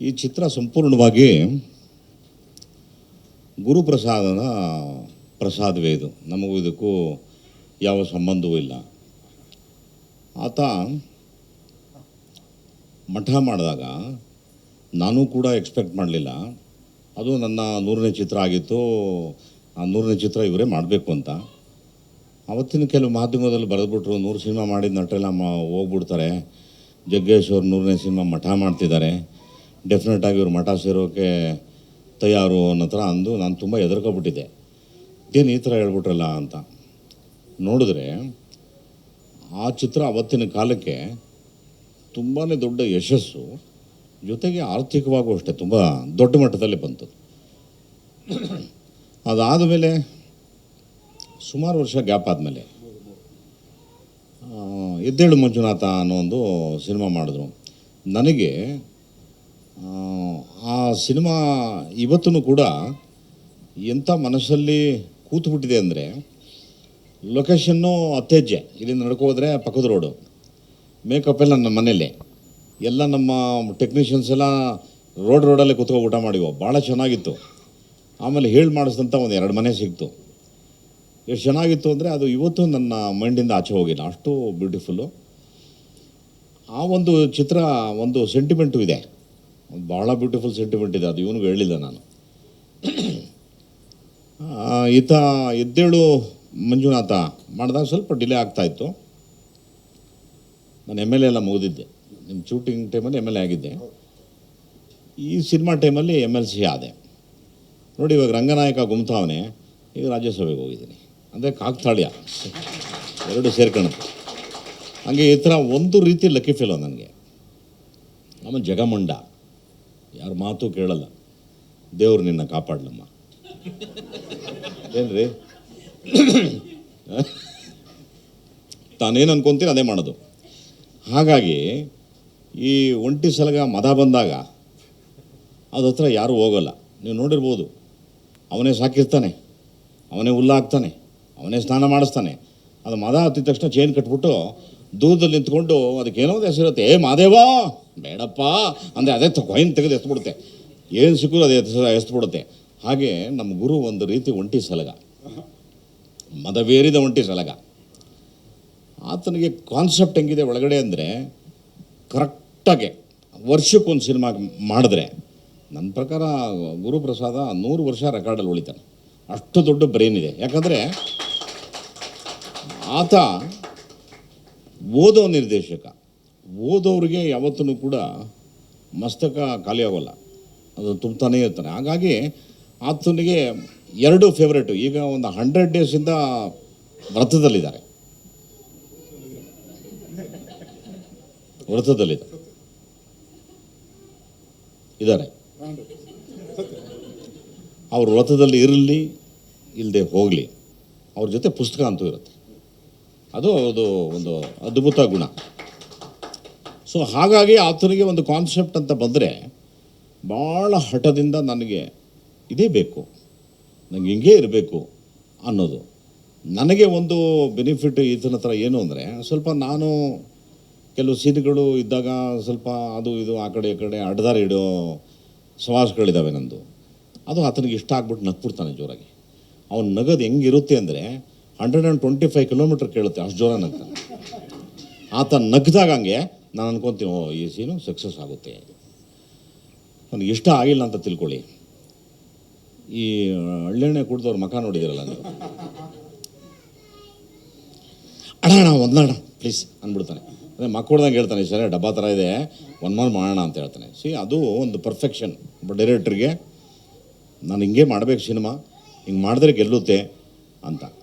ಈ ಚಿತ್ರ ಸಂಪೂರ್ಣವಾಗಿ ಗುರುಪ್ರಸಾದನ ಪ್ರಸಾದವೇ ಇದು. ನಮಗೂ ಇದಕ್ಕೂ ಯಾವ ಸಂಬಂಧವೂ ಇಲ್ಲ. ಆತ ಮಠ ಮಾಡಿದಾಗ ನಾನು ಕೂಡ ಎಕ್ಸ್ಪೆಕ್ಟ್ ಮಾಡಲಿಲ್ಲ. ಅದು ನನ್ನ ನೂರನೇ ಚಿತ್ರ ಆಗಿತ್ತು. ಆ ನೂರನೇ ಚಿತ್ರ ಇವರೇ ಮಾಡಬೇಕು ಅಂತ. ಅವತ್ತಿನ ಕೆಲವು ಮಾಧ್ಯಮದಲ್ಲಿ ಬರೆದ್ಬಿಟ್ರು, ನೂರು ಸಿನಿಮಾ ಮಾಡಿದ ನಟರೆಲ್ಲ ಹೋಗ್ಬಿಡ್ತಾರೆ. ಜಗ್ಗೇಶ್ ಅವ್ರು ನೂರನೇ ಸಿನಿಮಾ ಮಠ ಮಾಡ್ತಿದ್ದಾರೆ. ಡೆಫಿನೆಟಾಗಿ ಇವರು ಮಠ ಸೇರೋಕ್ಕೆ ತಯಾರು ಅನ್ನೋ ಥರ ಅಂದು ನಾನು ತುಂಬ ಹೆದರ್ಕೊಬಿಟ್ಟಿದ್ದೆ. ಏನು ಈ ಥರ ಹೇಳ್ಬಿಟ್ರಲ್ಲ ಅಂತ. ನೋಡಿದ್ರೆ ಆ ಚಿತ್ರ ಅವತ್ತಿನ ಕಾಲಕ್ಕೆ ತುಂಬಾ ದೊಡ್ಡ ಯಶಸ್ಸು, ಜೊತೆಗೆ ಆರ್ಥಿಕವಾಗೂ ಅಷ್ಟೇ ತುಂಬ ದೊಡ್ಡ ಮಟ್ಟದಲ್ಲಿ ಬಂತು. ಅದಾದ ಮೇಲೆ ಸುಮಾರು ವರ್ಷ ಗ್ಯಾಪ್ ಆದಮೇಲೆ ಎದ್ದೇಳು ಮಂಜುನಾಥ ಅನ್ನೋ ಒಂದು ಸಿನಿಮಾ ಮಾಡಿದ್ರು. ನನಗೆ ಆ, ಸಿನಿಮಾ ಇವತ್ತೂ ಕೂಡ ಎಂಥ ಮನಸ್ಸಲ್ಲಿ ಕೂತ್ಬಿಟ್ಟಿದೆ ಅಂದರೆ ಲೊಕೇಶನ್ನು ಅತ್ತೆಜ್ಜೆ ಇಲ್ಲಿಂದ ನಡ್ಕೋದ್ರೆ ಪಕ್ಕದ ರೋಡು ಮೇಕಪ್ ಎಲ್ಲ ನಮ್ಮ ಮನೇಲಿ ಎಲ್ಲ ನಮ್ಮ ಟೆಕ್ನಿಷಿಯನ್ಸ್ ಎಲ್ಲ ರೋಡ್ ರೋಡಲ್ಲೇ ಕೂತ್ಕೊ ಊಟ ಮಾಡಿವೋ ಭಾಳ ಚೆನ್ನಾಗಿತ್ತು. ಆಮೇಲೆ ಹೇಳಿ ಮಾಡಿಸಿದಂಥ ಒಂದು ಎರಡು ಮನೆ ಸಿಕ್ತು. ಎಷ್ಟು ಚೆನ್ನಾಗಿತ್ತು ಅಂದರೆ ಅದು ಇವತ್ತು ನನ್ನ ಮೈಂಡಿಂದ ಆಚೆ ಹೋಗಿಲ್ಲ ಅಷ್ಟು ಬ್ಯೂಟಿಫುಲ್ಲು. ಆ ಒಂದು ಚಿತ್ರ ಒಂದು ಸೆಂಟಿಮೆಂಟು ಇದೆ. ಭಾಳ ಬ್ಯೂಟಿಫುಲ್ ಸೆಂಟಿಮೆಂಟ್ ಇದೆ. ಅದು ಇವನಿಗೂ ಹೇಳಿಲ್ಲ ನಾನು. ಈತ ಎದ್ದೇಳು ಮಂಜುನಾಥ ಮಾಡಿದಾಗ ಸ್ವಲ್ಪ ಡಿಲೇ ಆಗ್ತಾಯಿತ್ತು ನಾನು ಎಂ ಎಲ್ ಎ ಎಲ್ಲ ಮುಗಿದಿದ್ದೆ. ನಿಮ್ಮ ಶೂಟಿಂಗ್ ಟೈಮಲ್ಲಿ ಎಂ ಎಲ್ ಎ ಆಗಿದ್ದೆ. ಈ ಸಿನಿಮಾ ಟೈಮಲ್ಲಿ ಎಂ ಎಲ್ ಸಿ ಆದೆ. ನೋಡಿ, ಇವಾಗ ರಂಗನಾಯಕ ಗುಮ್ತಾವನೆ ಈಗ ರಾಜ್ಯಸಭೆಗೆ ಹೋಗಿದ್ದೀನಿ. ಅಂದರೆ ಕಾಕ್ತಾಳ್ಯ. ಎರಡು ಸೇರ್ಕಣ ಹಾಗೆ ಈ ಥರ ಒಂದು ರೀತಿ ಲಕ್ಕಿ ಫೀಲ್ ನನಗೆ. ಆಮೇಲೆ ಜಗಮಂಡ. ಯಾರ ಮಾತು ಕೇಳಲ್ಲ. ದೇವ್ರು ನಿನ್ನ ಕಾಪಾಡ್ಲಮ್ಮ. ಏನ್ರಿ? ತಾನೇನು ಅನ್ಕೊಂತೀನಿ ಅದೇ ಮಾಡೋದು. ಹಾಗಾಗಿ ಈ ಒಂಟಿ ಸಲಗ ಮದ ಬಂದಾಗ ಹತ್ರ ಯಾರೂ ಹೋಗಲ್ಲ. ನೀವು ನೋಡಿರ್ಬೋದು. ಅವನೇ ಸಾಕಿರ್ತಾನೆ. ಅವನೇ ಹುಲ್ಲು ಹಾಕ್ತಾನೆ. ಅವನೇ ಸ್ನಾನ ಮಾಡಿಸ್ತಾನೆ. ಅದು ಮದ ಹತ್ತಿದ ತಕ್ಷಣ ಚೈನ್ ಕಟ್ಬಿಟ್ಟು ದೂರದಲ್ಲಿ ನಿಂತ್ಕೊಂಡು ಅದಕ್ಕೇನೋ ಹೆಸರಿರುತ್ತೆ, ಏ ಮಾದೇವಾ! ಬೇಡಪ್ಪ. ಅಂದರೆ ಅದೇ ಕೊಯ್ನ್ ತೆಗೆದು ಎತ್ಬಿಡುತ್ತೆ? ಏನು ಸಿಕ್ಕೂ ಅದೇ ಎತ್ಬಿಡುತ್ತೆ. ಹಾಗೆ ನಮ್ಮ ಗುರು ಒಂದು ರೀತಿ ಒಂಟಿ ಸಲಗ. ಮದವೇರಿದ ಒಂಟಿ ಸಲಗ. ಆತನಿಗೆ ಕಾನ್ಸೆಪ್ಟ್ ಹೆಂಗಿದೆ ಒಳಗಡೆ ಅಂದರೆ ಕರೆಕ್ಟಾಗೆ ವರ್ಷಕ್ಕೊಂದು ಸಿನಿಮಾ ಮಾಡಿದ್ರೆ ನನ್ನ ಪ್ರಕಾರ ಗುರುಪ್ರಸಾದ ನೂರು ವರ್ಷ ರೆಕಾರ್ಡಲ್ಲಿ ಉಳಿತಾನೆ. ಅಷ್ಟು ದೊಡ್ಡ ಬ್ರೈನ್ ಇದೆ. ಯಾಕಂದರೆ, ಆತ ಓದೋ ನಿರ್ದೇಶಕ. ಓದೋರಿಗೆ ಯಾವತ್ತೂ ಕೂಡ ಮಸ್ತಕ ಖಾಲಿ ಆಗೋಲ್ಲ. ಅದು ತುಂಬ್ತಾನೇ ಇರ್ತಾನೆ. ಹಾಗಾಗಿ ಆತನಿಗೆ ಎರಡು ಫೇವ್ರೇಟು ಈಗ ಒಂದು ಹಂಡ್ರೆಡ್ ಡೇಸಿಂದ ವ್ರತದಲ್ಲಿದ್ದಾರೆ. ವ್ರತದಲ್ಲಿದ್ದಾರೆ. ಇದ್ದಾರೆ. ಅವ್ರ ವ್ರತದಲ್ಲಿ ಇರಲಿ ಇಲ್ಲದೆ ಹೋಗಲಿ, ಅವ್ರ ಜೊತೆ ಪುಸ್ತಕ ಅಂತೂ ಇರುತ್ತೆ. ಅದು ಅದು ಒಂದು ಅದ್ಭುತ ಗುಣ. ಸೊ ಹಾಗಾಗಿ ಆತನಿಗೆ ಒಂದು ಕಾನ್ಸೆಪ್ಟ್ ಅಂತ ಬಂದರೆ ಭಾಳ ಹಠದಿಂದ ನನಗೆ ಇದೇ ಬೇಕು ನನಗೆ ಹಿಂಗೇ ಇರಬೇಕು ಅನ್ನೋದು. ನನಗೆ ಒಂದು ಬೆನಿಫಿಟ್ ಈತನ ಹತ್ರ ಏನು ಅಂದರೆ, ಸ್ವಲ್ಪ ನಾನು ಕೆಲವು ಸೀನ್ಗಳು ಇದ್ದಾಗ ಸ್ವಲ್ಪ ಅದು ಇದು ಆ ಕಡೆ ಈ ಕಡೆ ಅಡ್ದಾರ ಇಡೋ ಸವಾಸಗಳಿದ್ದಾವೆ ನಂದು. ಅದು ಆತನಿಗೆ ಇಷ್ಟ ಆಗ್ಬಿಟ್ಟು ನಗ್ಬಿಡ್ತಾನೆ ಜೋರಾಗಿ. ಅವನು ನಗದು ಹೆಂಗಿರುತ್ತೆ ಅಂದರೆ hundred and twenty five kilometre ಕೇಳುತ್ತೆ ಅಷ್ಟು ಜೋರ ನಗ್ತಾನೆ. ಆತ ನಗ್ದಾಗ ಹಂಗೆ ನಾನು ಅನ್ಕೊತೀನಿ, ಓ, ಈ ಸೀನು ಸಕ್ಸಸ್ ಆಗುತ್ತೆ. ನನಗೆ ಇಷ್ಟ ಆಗಿಲ್ಲ ಅಂತ ತಿಳ್ಕೊಳ್ಳಿ. ಈ ಹಳ್ಳೆಣ್ಣೆ ಕುಡ್ದವ್ರ ಮಖ ನೋಡಿದಿರಲ್ಲ ನೀವು. ಅಣ್ಣ ಒಂದಣ್ಣ ಪ್ಲೀಸ್ ಅಂದ್ಬಿಡ್ತಾನೆ. ಅದೇ ಮಕ್ಕಳ್ದಂಗೆ ಹೇಳ್ತಾನೆ ಸರಿ ಡಬ್ಬಾ ಥರ ಇದೆ ಒನ್ ಮಾರ್ ಮಾಡೋಣ ಅಂತ ಹೇಳ್ತಾನೆ. ಸಿ ಅದು ಒಂದು ಪರ್ಫೆಕ್ಷನ್ ಒಬ್ಬ ಡೈರೆಕ್ಟ್ರಿಗೆ ನಾನು ಹಿಂಗೆ ಮಾಡಬೇಕು ಸಿನಿಮಾ ಹಿಂಗೆ ಮಾಡಿದ್ರೆ ಗೆಲ್ಲುತ್ತೆ ಅಂತ.